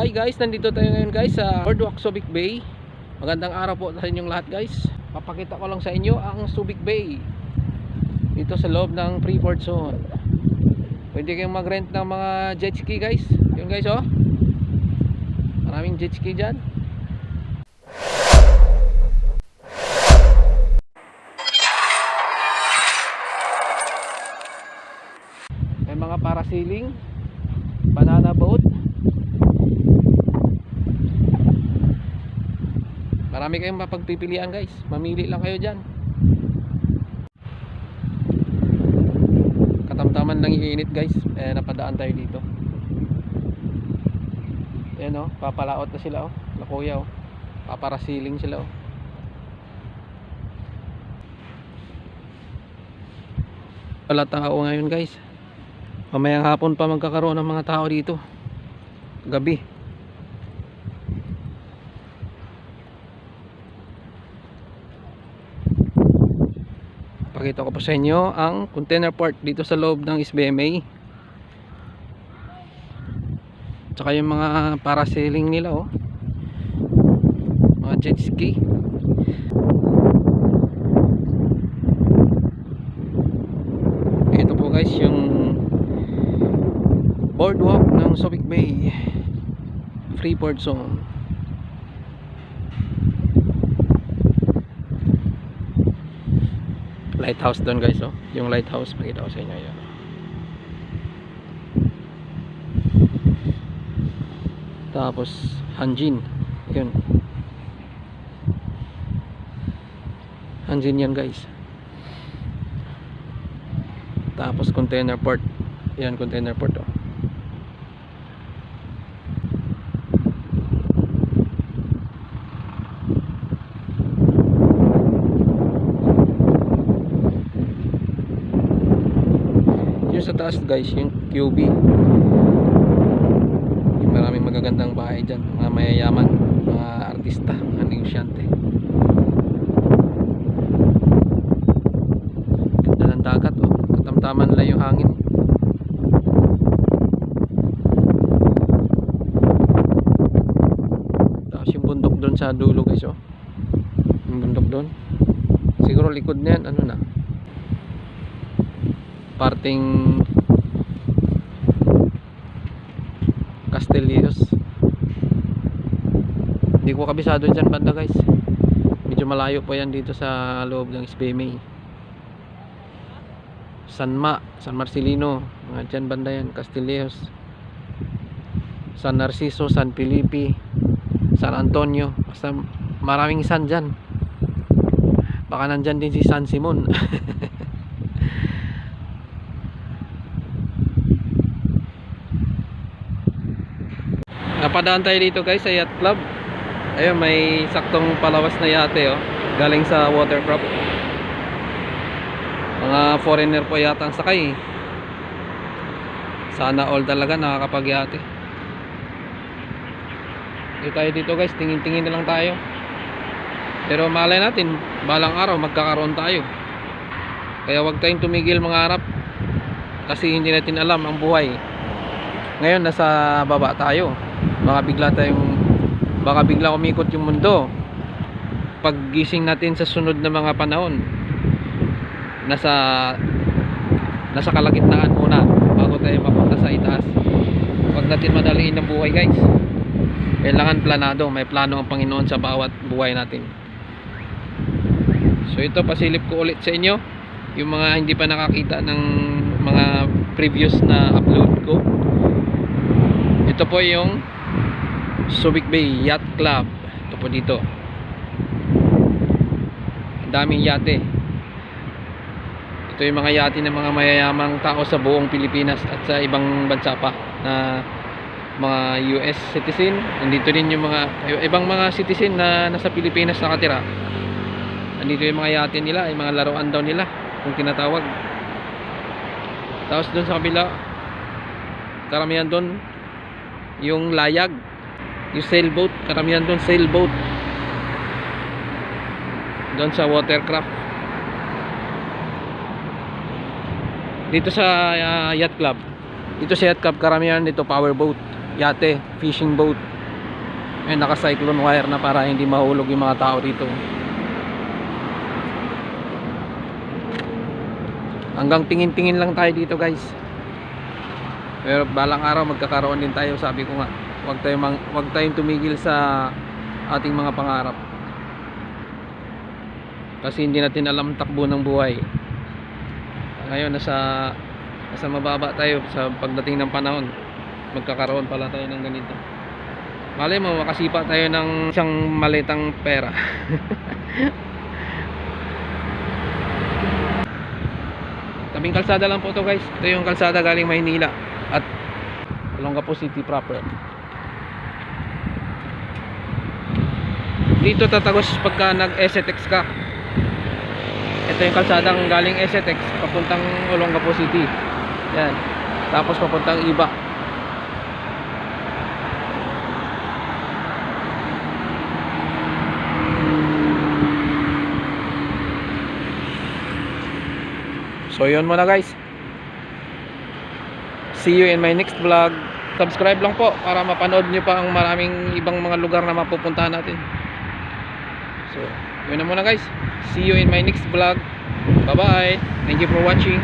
Hi guys, nandito tayo ngayon guys sa Boardwalk Subic Bay. Magandang araw po sa inyong lahat guys. Papakita ko lang sa inyo ang Subic Bay. Dito sa loob ng Freeport Zone. Pwede kayong mag-rent ng mga jet ski guys. Yun guys oh. Maraming jet ski dyan. May mga parasailing, banana boat. Marami kayong mapagpipilian guys. Mamili lang kayo dyan. Katamtaman lang iinit guys. Eh, napadaan tayo dito. Ayan oh, papalaot na sila oh. Lakuya oh. Paparasiling sila oh. Wala tao ngayon guys. Mamayang hapon pa magkakaroon ng mga tao dito. Gabi. Pakita ko po sa inyo ang container port dito sa loob ng SBMA. Tsaka yung mga parasailing nila oh. Mga jet ski. Ito po guys yung boardwalk ng Subic Bay. Freeport Zone. lighthouse doon guys oh. Yung lighthouse makita ko sa inyo yan tapos Hanjin yun. Hanjin yan guys. Tapos container port. Yan container port oh yung sa taas guys yung QB yung maraming magagandang bahay dyan mga mayayaman mga artista mga negosyante. Ganda ng dagat oh. Katamtaman lang yung hangin. Tapos yung bundok doon sa dulo guys oh. Yung bundok doon. Siguro likod na yan ano na. Parting Castellios hindi ko kabisado dyan banda guys. Medyo malayo po yan dito sa loob ng SBMA Sanma, San Marcelino mga dyan banda yan, Castellios San Narciso, San Felipe San Antonio. Basta maraming san dyan. Baka nandyan din si San Simon Napadaan tayo dito guys sa yacht club. Ayun, may saktong palawas na yate oh. Galing sa watercraft. Mga foreigner po yata ang sakay. Sana all talaga nakakapag-yate. Dito tayo dito guys, tingin-tingin na lang tayo. Pero malay natin, balang araw magkakaroon tayo. Kaya wag tayong tumigil mga harap. Kasi hindi natin alam ang buhay. Ngayon nasa baba tayo baka bigla tayong baka bigla umikot yung mundo. Paggising natin sa sunod na mga panahon nasa nasa kalagitnaan muna bago tayo mapunta sa itaas. Huwag natin madaliin ang buhay guys. Kailangan planado. May plano ang Panginoon sa bawat buhay natin. So ito pasilip ko ulit sa inyo. Yung mga hindi pa nakakita ng mga previous na upload ko. Ito po yung Subic Bay Yacht Club. Ito po dito. Ang daming yate. Ito yung mga yate ng mga mayayamang tao sa buong Pilipinas at sa ibang bansa pa na mga US citizen. Nandito din yung mga ibang mga citizen na nasa Pilipinas nakatira. Nandito yung mga yate nila yung mga laruan daw nila kung tinatawag. Tapos doon sa kabila karamihan doon yung layag yung sailboat karamihan doon sailboat. Doon sa watercraft. Dito sa uh, yacht club. Dito sa yacht club karamihan dito power boat yate fishing boat. May naka cyclone wire na para hindi mahulog yung mga tao dito. Hanggang tingin-tingin lang tayo dito guys. Pero balang araw magkakaroon din tayo sabi ko nga wag tayong, wag tayong tumigil sa ating mga pangarap. Kasi hindi natin alam takbo ng buhay. Ngayon nasa nasa mababa tayo sa pagdating ng panahon. Magkakaroon pala tayo ng ganito. Malay mo makasipa tayo ng isang malitang pera. Tabing kalsada lang po to guys. Ito yung kalsada galing Maynila at Olongapo City proper dito tatagos pagka nag STX ka ito yung kalsadang galing STX papuntang Olongapo City yan tapos papuntang Iba So yun muna guys. See you in my next vlog. Subscribe lang po para mapanood nyo pa ang maraming ibang mga lugar na mapupuntahan natin. So, yun na muna guys. See you in my next vlog. Bye-bye. Thank you for watching.